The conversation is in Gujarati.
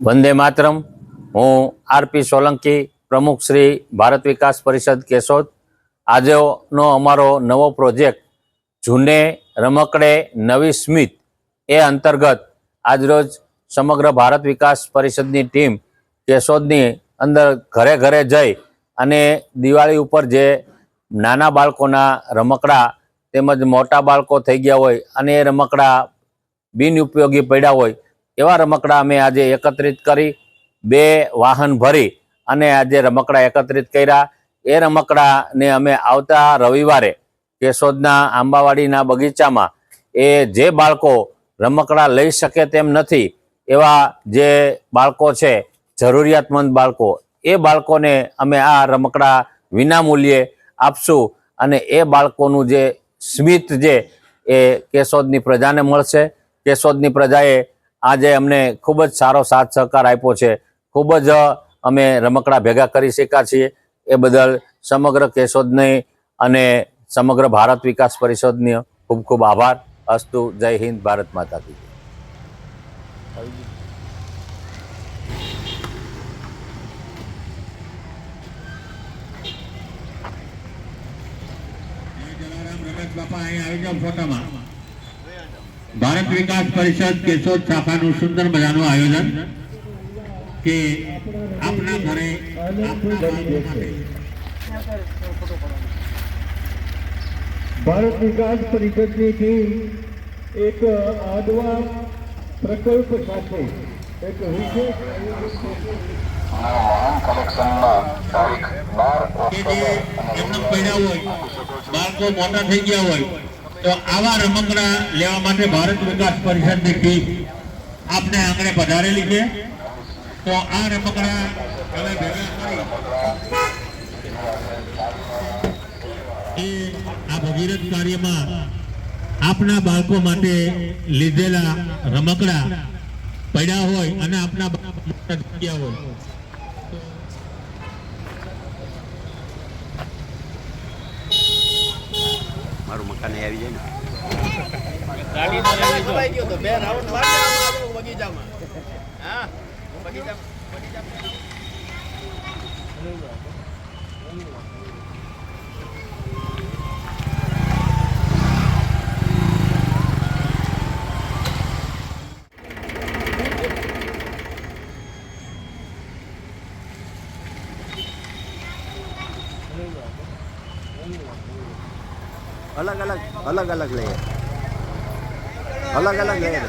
વંદે માતરમ. હું આરપી સોલંકી, પ્રમુખ શ્રી ભારત વિકાસ પરિષદ કેશોદ. આજનો અમારો નવો પ્રોજેક્ટ, જૂને રમકડે નવી સ્મિત, એ અંતર્ગત આજરોજ સમગ્ર ભારત વિકાસ પરિષદની ટીમ કેશોદની અંદર ઘરે ઘરે જઈ અને દિવાળી ઉપર જે નાના બાળકોના રમકડા તેમજ મોટા બાળકો થઈ ગયા હોય અને એ રમકડા બિનઉપયોગી પડ્યા હોય એવા રમકડા અમે આજે એકત્રિત કરી, બે વાહન ભરી અને આજે રમકડા એકત્રિત કર્યા. એ રમકડાને અમે આવતા રવિવારે કેશોદના આંબાવાડીના બગીચામાં એ જે બાળકો રમકડા લઈ શકે તેમ નથી, એવા જે બાળકો છે, જરૂરિયાતમંદ બાળકો, એ બાળકોને અમે આ રમકડા વિનામૂલ્યે આપશું અને એ બાળકોનું જે સ્મિત જે એ કેશોદની પ્રજાને મળશે. કેશોદની પ્રજાએ આજે અમને ખૂબ જ સારો સાથ સહકાર આપ્યો છે. ખૂબ જ અમે રમકડા ભેગા કરી શક્યા છીએ. એ બદલ સમગ્ર કેશોદની અને સમગ્ર ભારત વિકાસ પરિષદની ખૂબ ખૂબ આભાર. અસ્તુ, જય હિન્દ, ભારત માતા કી બાપા અહીંયા આવી ગયા ફોટામાં. ભારત વિકાસ પરિષદ કેશોદ શાખાનું સુંદર મજાનું આયોજન કે આપના ઘરે ભારત વિકાસ પરિષદની ટીમ એક આદવા પ્રકલ્પ સાથે એક વિશેષ કલેક્શનમાં તારીખ બાર કે જે એમનું પડ્યા હોય બાળકો મોટા થઈ ગયા હોય તો આવા રમકડા લેવા માટે ભારત વિકાસ પરિષદની ટીમ આપને આંગણે પધારેલી છે. તો આ રમકડા હવે ભેગા કરી આ ભગીરથ કાર્યમાં આપના બાળકો માટે લીધેલા રમકડા પડ્યા હોય અને આપના બાળકો મોટા થઈ ગયા હોય. મારું મકાન આવી જાય ને. બગીચામાં હા બગીચા અલગ અલગ અલગ અલગ લેયર અલગ અલગ લેયર